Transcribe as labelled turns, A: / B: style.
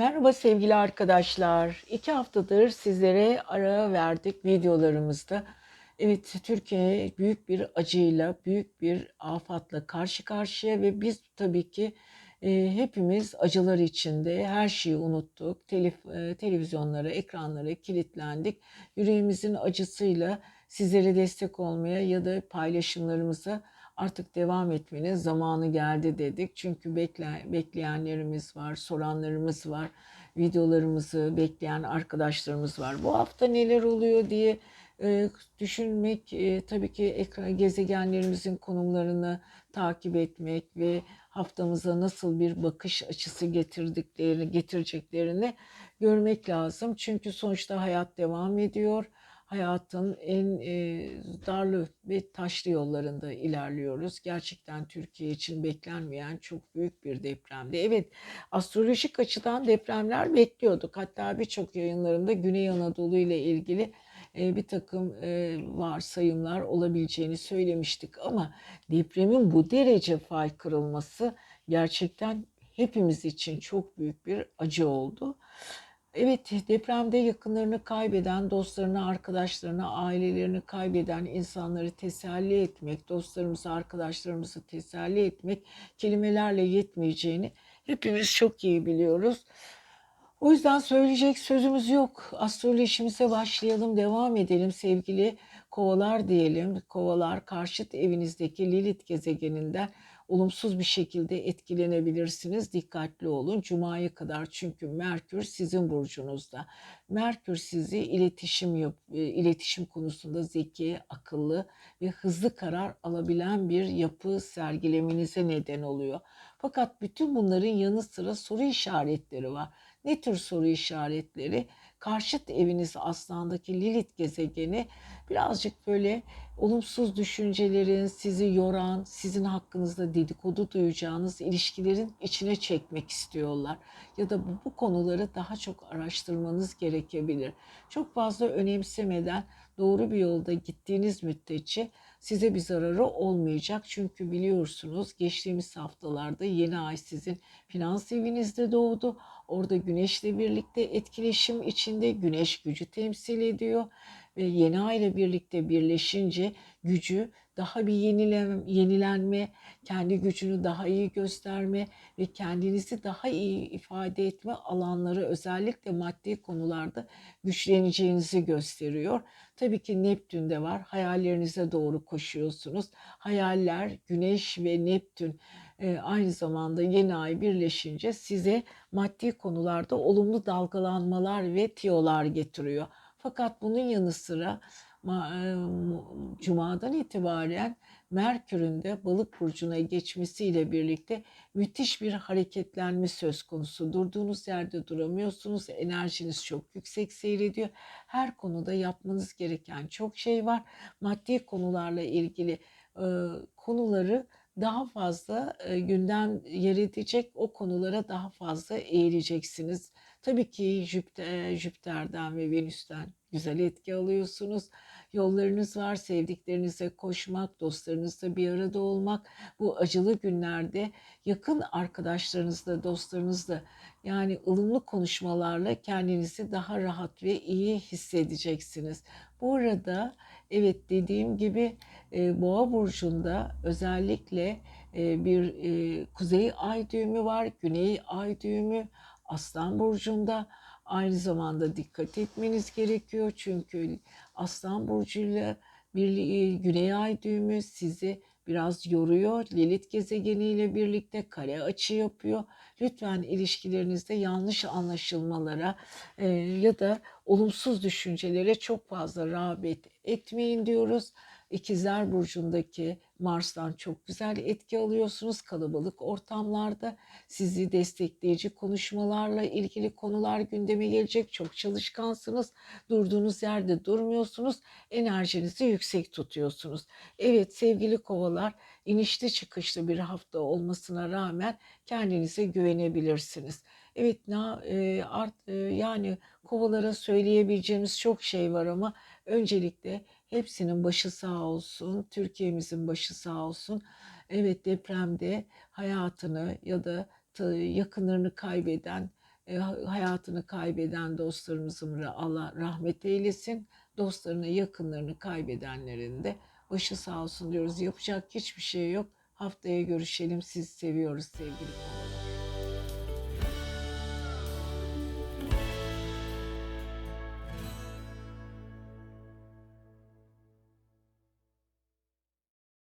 A: Merhaba sevgili arkadaşlar. İki haftadır sizlere ara verdik videolarımızda. Evet, Türkiye büyük bir acıyla, büyük bir afatla karşı karşıya ve biz tabii ki e, hepimiz acılar içinde her şeyi unuttuk. Telif, e, televizyonlara, ekranlara kilitlendik. Yüreğimizin acısıyla sizlere destek olmaya ya da paylaşımlarımıza artık devam etmenin zamanı geldi dedik. Çünkü bekle, bekleyenlerimiz var, soranlarımız var, videolarımızı bekleyen arkadaşlarımız var. Bu hafta neler oluyor diye e, düşünmek, e, tabii ki ekran, gezegenlerimizin konumlarını takip etmek ve haftamıza nasıl bir bakış açısı getirdiklerini, getireceklerini görmek lazım. Çünkü sonuçta hayat devam ediyor hayatın en e, darlı ve taşlı yollarında ilerliyoruz. Gerçekten Türkiye için beklenmeyen çok büyük bir depremdi. Evet, astrolojik açıdan depremler bekliyorduk. Hatta birçok yayınlarımda Güney Anadolu ile ilgili e, bir takım e, varsayımlar olabileceğini söylemiştik. Ama depremin bu derece fay kırılması gerçekten hepimiz için çok büyük bir acı oldu. Evet, depremde yakınlarını kaybeden, dostlarını, arkadaşlarını, ailelerini kaybeden insanları teselli etmek, dostlarımızı, arkadaşlarımızı teselli etmek kelimelerle yetmeyeceğini hepimiz çok iyi biliyoruz. O yüzden söyleyecek sözümüz yok. Astrolojimize başlayalım, devam edelim sevgili kovalar diyelim. Kovalar karşıt evinizdeki Lilith gezegeninden olumsuz bir şekilde etkilenebilirsiniz. Dikkatli olun. Cuma'ya kadar çünkü Merkür sizin burcunuzda. Merkür sizi iletişim yap, e, iletişim konusunda zeki, akıllı ve hızlı karar alabilen bir yapı sergilemenize neden oluyor. Fakat bütün bunların yanı sıra soru işaretleri var. Ne tür soru işaretleri? Karşıt eviniz aslandaki Lilith gezegeni birazcık böyle olumsuz düşüncelerin sizi yoran, sizin hakkınızda dedikodu duyacağınız ilişkilerin içine çekmek istiyorlar. Ya da bu, konuları daha çok araştırmanız gerekebilir. Çok fazla önemsemeden doğru bir yolda gittiğiniz müddetçe size bir zararı olmayacak. Çünkü biliyorsunuz geçtiğimiz haftalarda yeni ay sizin finans evinizde doğdu. Orada güneşle birlikte etkileşim içinde güneş gücü temsil ediyor ve yeni ay ile birlikte birleşince gücü daha bir yenilen, yenilenme, kendi gücünü daha iyi gösterme ve kendinizi daha iyi ifade etme alanları özellikle maddi konularda güçleneceğinizi gösteriyor. Tabii ki Neptün de var. Hayallerinize doğru koşuyorsunuz. Hayaller, Güneş ve Neptün e, aynı zamanda yeni ay birleşince size maddi konularda olumlu dalgalanmalar ve tiyolar getiriyor. Fakat bunun yanı sıra e, Cuma'dan itibaren Merkür'ün de balık burcuna geçmesiyle birlikte müthiş bir hareketlenme söz konusu. Durduğunuz yerde duramıyorsunuz. Enerjiniz çok yüksek seyrediyor. Her konuda yapmanız gereken çok şey var. Maddi konularla ilgili e, konuları daha fazla e, gündem yer edecek o konulara daha fazla eğileceksiniz. Tabii ki Jüpiter, Jüpiter'den ve Venüs'ten güzel etki alıyorsunuz. Yollarınız var, sevdiklerinize koşmak, dostlarınızla bir arada olmak. Bu acılı günlerde yakın arkadaşlarınızla, dostlarınızla yani ılımlı konuşmalarla kendinizi daha rahat ve iyi hissedeceksiniz. Bu arada evet dediğim gibi e, Boğa burcunda özellikle e, bir e, kuzey ay düğümü var, güney ay düğümü Aslan burcunda. Aynı zamanda dikkat etmeniz gerekiyor çünkü Aslan burcuyla bir e, güney ay düğümü sizi biraz yoruyor. Lilith gezegeniyle birlikte kare açı yapıyor. Lütfen ilişkilerinizde yanlış anlaşılmalara e, ya da olumsuz düşüncelere çok fazla rağbet etmeyin diyoruz. İkizler Burcu'ndaki Mars'tan çok güzel etki alıyorsunuz kalabalık ortamlarda. Sizi destekleyici konuşmalarla ilgili konular gündeme gelecek. Çok çalışkansınız. Durduğunuz yerde durmuyorsunuz. Enerjinizi yüksek tutuyorsunuz. Evet sevgili kovalar inişli çıkışlı bir hafta olmasına rağmen kendinize güvenebilirsiniz. Evet na, e, art, e, yani kovalara söyleyebileceğimiz çok şey var ama öncelikle Hepsinin başı sağ olsun, Türkiye'mizin başı sağ olsun. Evet depremde hayatını ya da yakınlarını kaybeden E, ha- hayatını kaybeden dostlarımızın Allah rahmet eylesin. Dostlarını, yakınlarını kaybedenlerin de başı sağ olsun diyoruz. Yapacak hiçbir şey yok. Haftaya görüşelim. Sizi seviyoruz sevgili.